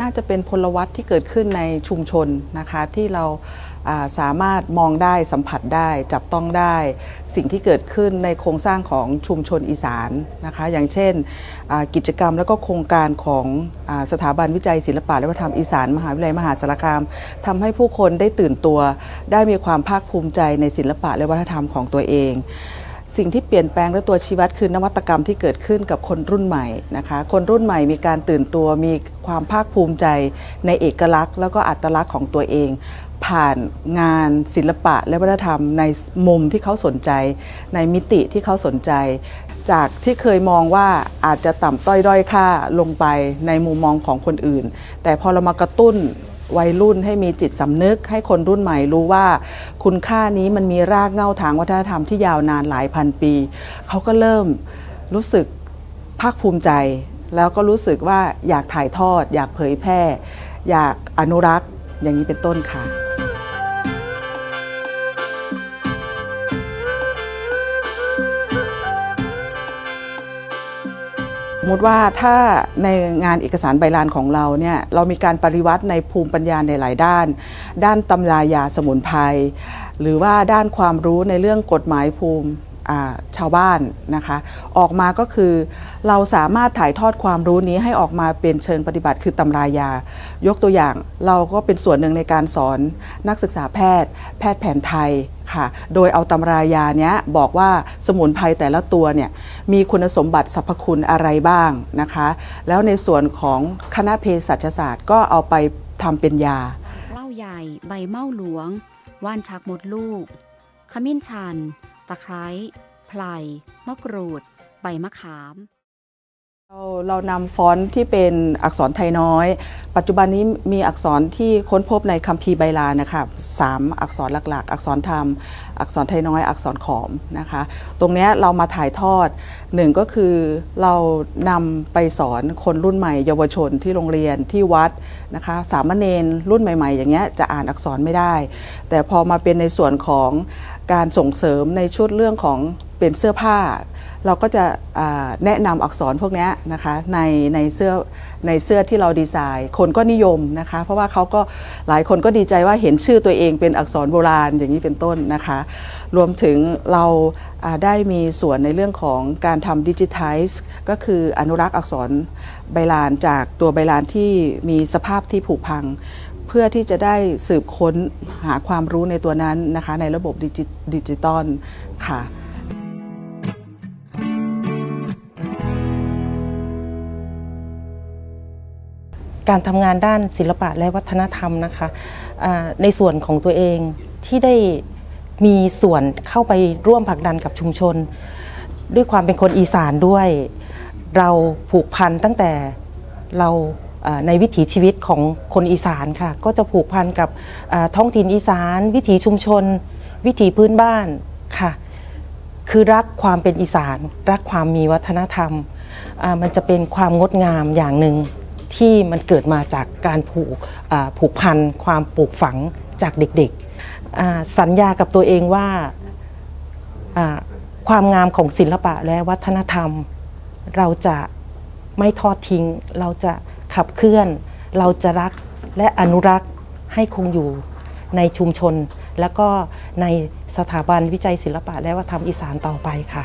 น่าจะเป็นพลวัตที่เกิดขึ้นในชุมชนนะคะที่เราสามารถมองได้สัมผัสได้จับต้องได้ สิ่งที่เกิดขึ้นในโครงสร้างของชุมชนอีสานนะคะ อย่างเช่นกิจกรรมและก็โครงการของอสถาบันวิจัยศิลปะและวัฒนธรรมอีสาน มหาวิทยาลัยมหาสารคามทำให้ผู้คนได้ตื่นตัว ได้มีความภาคภูมิใจในศิลปะและวัฒนธรรมของตัวเอง สิ่งที่เปลี่ยนแปลงและตัวชี้วัดคือนวัตกรรมที่เกิดขึ้นกับคนรุ่นใหม่นะคะ คนรุ่นใหม่มีการตื่นตัวมีความภาคภูมิใจในเอกลักษณ์ แล้วก็อัตลักษณ์ของตัวเอง ผ่านงานศิลปะและวัฒนธรรมในมุมที่เขาสนใจ ในมิติที่เขาสนใจ จากที่เคยมองว่าอาจจะต่ำต้อยด้อยค่าลงไปในมุมมองของคนอื่น แต่พอเรามากระตุ้น วัยรุ่นให้มีจิตสำนึก ให้คนรุ่นใหม่รู้ว่าคุณค่านี้มันมีรากเหง้าทางวัฒนธรรมที่ยาวนานหลายพันปี เขาก็เริ่มรู้สึกภาคภูมิใจ แล้วก็รู้สึกว่าอยากถ่ายทอด อยากเผยแพร่ อยากอนุรักษ์อย่างนี้เป็นต้นค่ะ มมติว่าถ้าในงานเอกสารใบลานของเราเนี่ยเรามีการปริวัติในภูมิปัญญาในหลายด้าน ด้านตำรายาสมุนไพรหรือว่าด้านความรู้ในเรื่องกฎหมายภูมิชาวบ้านนะคะ ออกมาก็คือเราสามารถถ่ายทอดความรู้นี้ให้ออกมาเป็นเชิงปฏิบัติคือตำรายา ยกตัวอย่างเราก็เป็นส่วนหนึ่งในการสอนนักศึกษาแพทย์ แพทย์แผนไทย ค่ะ โดยเอาตำรายาเนี้ยบอกว่าสมุนไพรแต่ละตัวเนี่ยมีคุณสมบัติสรรพคุณอะไรบ้างนะคะ แล้วในส่วนของคณะเภสัชศาสตร์ก็เอาไปทำเป็นยาเล้าใหญ่ ใบเม้าหลวง ว่านชักมดลูก ขมิ้นชัน ตะไคร้ ไพรมะกรูด ใบมะขาม เราเรานำฟอนต์ที่เป็นอักษรไทยน้อย ปัจจุบันนี้มีอักษรที่ค้นพบในคัมภีร์ไบลานะคะสามอักษรหลักๆ อักษรธรรม อักษรไทยน้อย อักษรขอมนะคะ ตรงนี้เรามาถ่ายทอดหนึ่งก็คือเรานำไปสอนคนรุ่นใหม่ เยาวชนที่โรงเรียนที่วัดนะคะสามเณรรุ่นใหม่ ๆ อย่างเงี้ยจะอ่านอักษรไม่ได้ แต่พอมาเป็นในส่วนของการส่งเสริมในชุดเรื่องของเป็นเสื้อผ้า เราก็จะแนะนำอักษรพวกนี้นะคะในในเสื้อในเสื้อที่เราดีไซน์ คนก็นิยมนะคะเพราะว่าเขาก็หลายคนก็ดีใจว่าเห็นชื่อตัวเองเป็นอักษรโบราณอย่างนี้เป็นต้นนะคะ รวมถึงเราได้มีส่วนในเรื่องของการทำดิจิทัลก็คืออนุรักษ์อักษรใบลานจากตัวใบลานที่มีสภาพที่ผุพังเพื่อที่จะได้สืบค้นหาความรู้ในตัวนั้นนะคะในระบบดิจิดิจิตอลค่ะ การทำงานด้านศิลปะและวัฒนธรรมนะคะในส่วนของตัวเองที่ได้มีส่วนเข้าไปร่วมผลักดันกับชุมชน ด้วยความเป็นคนอีสานด้วย เราผูกพันตั้งแต่เราในวิถีชีวิตของคนอีสานค่ะ ก็จะผูกพันกับท้องถิ่นอีสาน วิถีชุมชน วิถีพื้นบ้านค่ะ คือรักความเป็นอีสาน รักความมีวัฒนธรรม มันจะเป็นความงดงามอย่างหนึ่ง ที่มันเกิดมาจากการผูกผูกพันความปลูกฝังจากเด็กๆ สัญญากับตัวเองว่าอ่าความงามของศิลปะและวัฒนธรรม เราจะไม่ทอดทิ้ง เราจะขับเคลื่อน เราจะรักและอนุรักษ์ให้คงอยู่ในชุมชน แล้วก็ในสถาบันวิจัยศิลปะและวัฒนธรรมอีสานต่อไปค่ะ